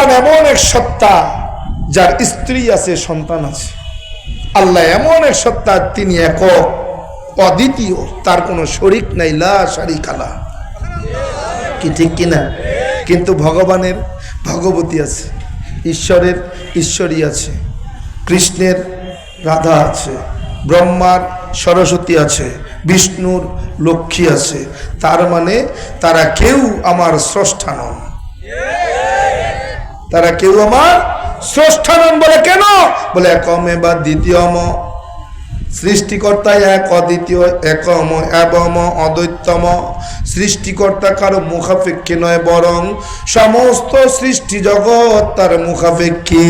ভগবান এমন এক সত্তা যার স্ত্রী আছে, সন্তান আছে। আল্লাহ এমন এক সত্তা, তিনি একক, অদ্বিতীয়, তার কোনো শরিক নাই, লা শারিক আলা কি ঠিক কিনা? কিন্তু ভগবানের ভগবতী আছে, ঈশ্বরের ঈশ্বরী আছে, কৃষ্ণের রাধা আছে, ব্রহ্মার সরস্বতী আছে, বিষ্ণুর লক্ষ্মী আছে। তার মানে তারা কেউ আমার স্রষ্টা নন। তারা কেউ আমার শ্রেষ্ঠ নন বলে কেন? বলে একম বা দ্বিতীয়ম সৃষ্টিকর্তা এক, অদ্বিতীয় একম এবম অদ্বৈতম সৃষ্টিকর্তা কারও মুখাপেক্ষী নয় বরং সমস্ত সৃষ্টি জগৎ তার মুখাপেক্ষী।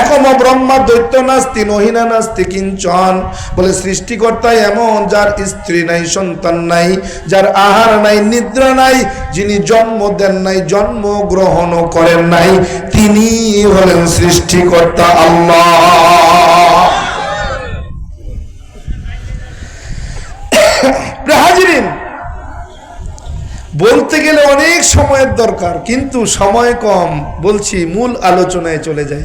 একম ব্রহ্মা দৈত্য নাস্তি, নহিনা নাস্তি কিঞ্চন। বলে সৃষ্টিকর্তা এমন, যার স্ত্রী নাই, সন্তান নাই, যার আহার নাই, নিদ্রা নাই, যিনি জন্ম দেন নাই, জন্ম গ্রহণও করেন নাই, তিনি হলেন সৃষ্টিকর্তা আল্লাহ। বলতে গেলে অনেক সময়ের দরকার, কিন্তু সময় কম, বলছি মূল আলোচনায় চলে যাই।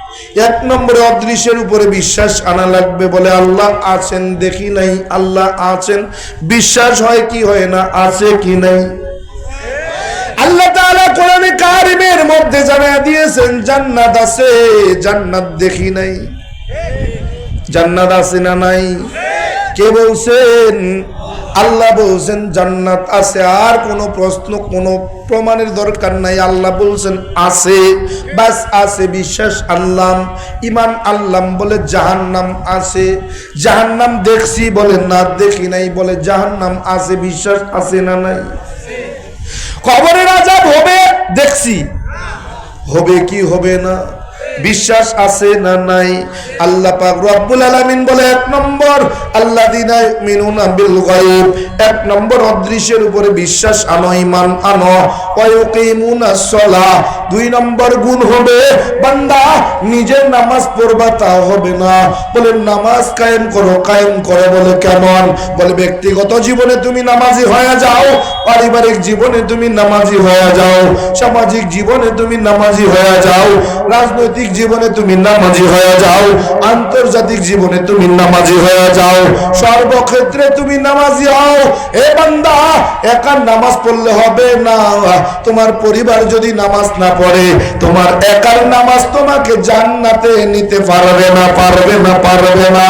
এক নম্বরে অদৃশ্যের উপরে বিশ্বাস আনা লাগবে বলে আল্লাহ আছেন দেখি নাই, আল্লাহ আছেন। বিশ্বাস হয় কি হয় না, আছে কি নাই? আল্লাহ তাআলা কোরআনে কারিমের মধ্যে জানা দিয়েছেন, জান্নাত আছে, জান্নাত দেখি নাই। জান্নাত আছে না নাই? কে বলছেন? আল্লাহ বলছেন, জান্নাত আছে, আর কোনো প্রশ্ন, কোনো প্রমাণের দরকার নাই। আল্লাহ বলছেন, আছে, বাস আছে, বিশ্বাস আনলাম ইমান আল্লাম বলে জাহান্নাম আছে। জাহান্নাম দেখছি বলে, না দেখি নাই বলে জাহান্নাম আছে, বিশ্বাস আছে না নাই? কবরের আজাব হবে, দেখছি। হবে কি হবে না? বিশ্বাস আছে না নাই? আল্লাহ পাক রব্বুল আলামিন বলে, এক নম্বর, আল্লাযিনা ইউমিনুনা বিল গায়ব। এক নম্বর অদৃশ্যের উপরে বিশ্বাস আনো, ঈমান আনো। ওয়া ইউকিমুনাস সালাহ দুই নম্বর গুণ হবে, বান্দা, নিজের নামাজ পড়বা তা হবে না। বলে, নামাজ কায়েম করো, কায়েম করে বলে কেমন? বলে, ব্যক্তিগত জীবনে তুমি নামাজি হয়ে যাও, পারিবারিক জীবনে তুমি নামাজি হয়ে যাও, সামাজিক জীবনে তুমি নামাজি হয়ে যাও, রাজনৈতিক জীবনে তুমি নামাজি হয়ে যাও। আন্তর্জাতিক জীবনে তুমি নামাজি হয়ে যাও। সর্বক্ষেত্রে তুমি নামাজি হও। এ বান্দা, একা নামাজ পড়লে হবে না। তোমার পরিবার যদি নামাজ না পড়ে, তোমার একার নামাজ তোমাকে জান্নাতে নিতে পারবে না পারবে না পারবে না।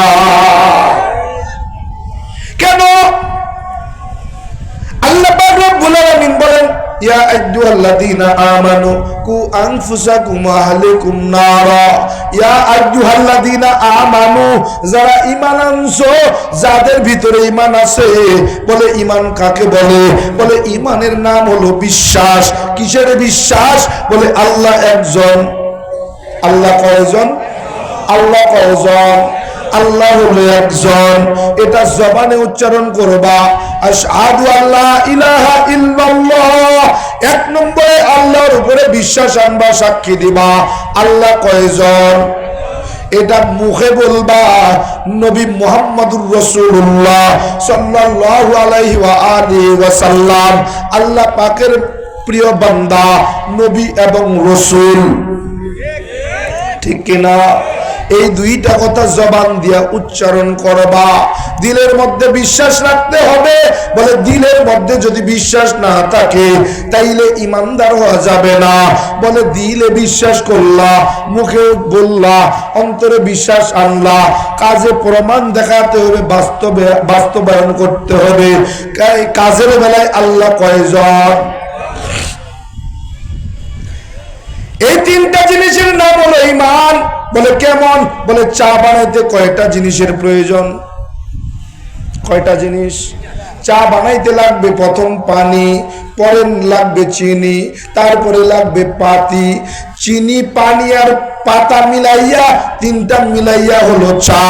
কেন? আল্লাহ বলেন যাদের ভিতরে ঈমান আছে, বলে ঈমান কাকে বলে? বলে ঈমানের নাম হলো বিশ্বাস। কিসের বিশ্বাস? বলে আল্লাহ একজন। আল্লাহ কয়জন? আল্লাহ কয়জন? আল্লাহ হলো একজন, এটা জবানে উচ্চারণ করবা। আশহাদু আল্লাহ ইলাহা ইল্লাল্লাহ। এক নম্বরে আল্লাহর উপরে বিশ্বাস আনবা, সাক্ষী দিবা। আল্লাহ কয়জন? এটা মুখে বলবা, নবী মোহাম্মদুর রসুল্লাহ সাল্লাল্লাহু আলাইহি ওয়া আলিহি ওয়া সাল্লাম আল্লাহ পাকের প্রিয় বান্দা, নবী এবং রসুল। ঠিক কিনা? এই দুইটা কথা জবান দিয়া উচ্চারণ করবা। দিলের মধ্যে বিশ্বাস রাখতে হবে। বলে দিলের মধ্যে যদি বিশ্বাস না থাকে, তাইলে ইমানদার হওয়া যাবে না। বলে দিলে বিশ্বাস করলা মুখে বললা, অন্তরে বিশ্বাস আনলা। কাজে প্রমাণ দেখাতে হবে, বাস্তবে বাস্তবায়ন করতে হবে। কাজের বেলায় আল্লাহ কয়জন? এই তিনটা জিনিসের নাম হলো ইমান বলে কেমন? বলে চা বানাইতে কয়টা জিনিসের প্রয়োজন? কয়টা জিনিস? চা বানাইতে লাগবে প্রথম পানি, পরে লাগবে চিনি, তারপরে লাগবে পাতি। চিনি, পানি আর পাতা মিলাইয়া, তিনটা মিলাইয়া হলো চা।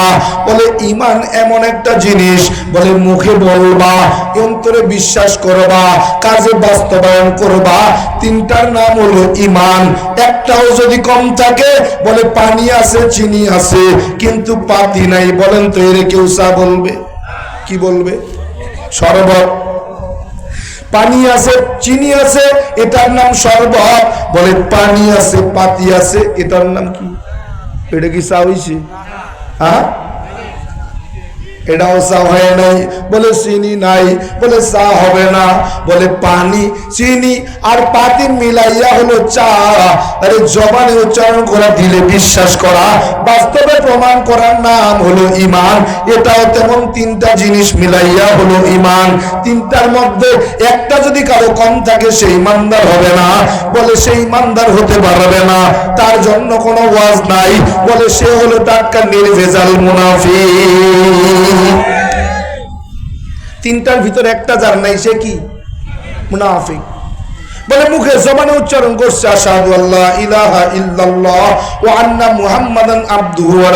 বলে, ইমান এমন একটা জিনিস। বলে, মুখে বলবা, অন্তরে বিশ্বাস করবা, কাজে বাস্তবায়ন করবা। তিনটার নাম হলো ইমান। একটাও যদি কম থাকে, বলে, পানি আছে, চিনি আছে, কিন্তু পাতি নাই। বলেন তো, এর কেউ চা বলবে? কি বলবে? শরবত পানি আছে, চিনি আছে, এটার নাম শরবত। বলে, পানি আছে, পাতি আছে, এটার নাম কি? এটা কি চা হয়েছে হ্যাঁ? এটাও চা হয় নাই। বলে চিনি নাই, বলে চা হবে না। বলে পানি, চিনি আর পাতি মিলাইয়া হলো চা। আরে জবানে উচ্চারণ করা, দিলে বিশ্বাস করা। বাস্তবে প্রমাণ করার নাম হলো ইমান এটাও তেমন তিনটা জিনিস মিলাইয়া হলো ইমান তিনটার মধ্যে একটা যদি কারও কম থাকে সেই ইমানদার হবে না। বলে সেই ইমানদার হতে পারবে না। তার জন্য কোনো ওয়াজ নাই। বলে সে হলো টাটকা নির্ভেজাল মুনাফিক। তিনটার ভিতরে একটা যার নাই, সে কি? মুনাফিক। বলে মুখে জবানে উচ্চারণ করছে, আশহাদু আল্লাহ ইলাহা ইল্লাল্লাহ ওয়া আন্না মুহাম্মাদান আবদুহু ওয়া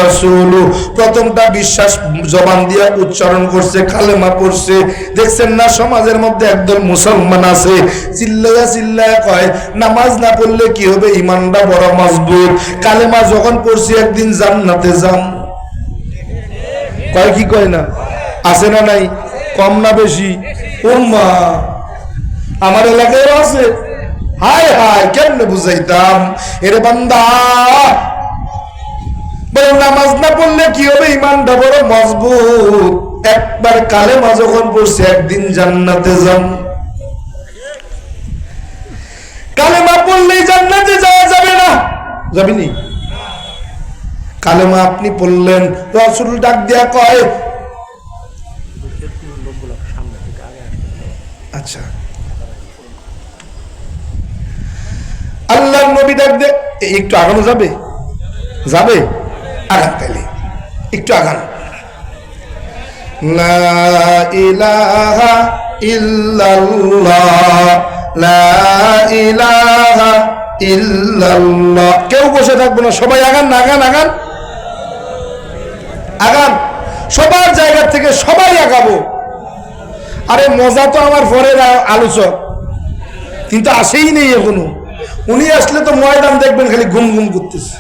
প্রথমটা বিশ্বাস জবান দিয়ে উচ্চারণ করছে, কালেমা পড়ছে। দেখছেন না, সমাজের মধ্যে একদল মুসলমান আছে চিল্লায়া চিল্লায়া কয়, নামাজ না পড়লে কি হবে? ইমানটা বড় মজবুত। কালেমা যখন পড়ছি একদিন জান্নাতে যাম। কয় কি কয় না? আছে না নাই? কম না বেশি? উম্মা, আমার এলাকায় আছে। হায় হায়, কেমনে বুঝাইতাম? এরে বান্দা! বলে, নামাজ না পড়লে কি হবে? ইমানটা বড় মজবুত। একবার কালে মা যখন পড়ছে, একদিন জান্নাতে যান কালেমা পড়লেই জান্নাতে যাওয়া যাবে না। যাবিনি? কালেমা আপনি পড়লেন, রসুল ডাক দিয়া কয় নবী ডাক একটু আগানো যাবে? যাবে? আগান তাইলে, একটু আগান। কেউ বসে থাকব না, সবাই আগান আগান আগান। আগান। সবার জায়গা থেকে সবাই আগাবো। আরে মজা তো আমার পরের আলোচক, কিন্তু আসেই নেই এখনও। উনি আসলে তো ময়দান দেখবেন খালি ঘুম ঘুম করতেছে।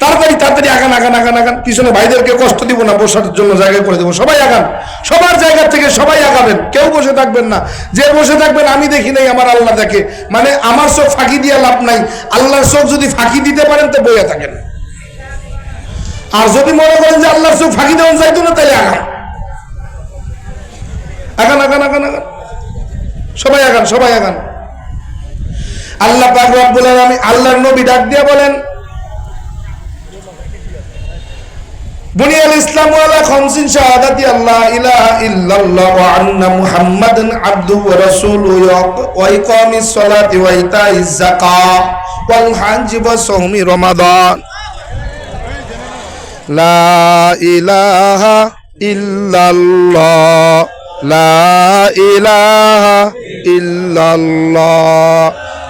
তাড়াতাড়ি তাড়াতাড়ি আগান আগান আগান আগান। পিছনে ভাইদেরকে কষ্ট দিব না, বসার জন্য জায়গা করে দেবো। সবাই আগান। সবার জায়গা থেকে সবাই আগাবেন। কেউ বসে থাকবেন না। যে বসে থাকবেন, আমি দেখি নাই, আমার আল্লাহ দেখে। মানে আমার চোখ ফাঁকি দিয়ে লাভ নাই। আল্লাহর চোখ যদি ফাঁকি দিতে পারেন, তো বইয়া থাকেন। আর যদি মনে করেন যে আল্লাহর চোখ ফাঁকি দেওয়া যাইতো না তাহলে আগান। আগান আগান আগান আগান। সবাই আগান সবাই আগান। আল্লাহ পাক রব্বুল আমি আল্লাহর নবী ডাক দিয়ে বলেন, বুনিয়াল ইসলাম আলা খামসিন শাহাদাতি আল্লাহ ইলাহ ইল্লাল্লাহ ওয়া আন্না মুহাম্মাদান আবদুহু ওয়া রাসূলুহু ওয়া ইকামিস সালাতি ওয়া ইতাইজ যাকাত ওয়াল হাজ্জি ওয়া সাওমি রমাদান। লা ইলাহা ইল্লাল্লাহ, লা ইলাহা ইল্লাল্লাহ।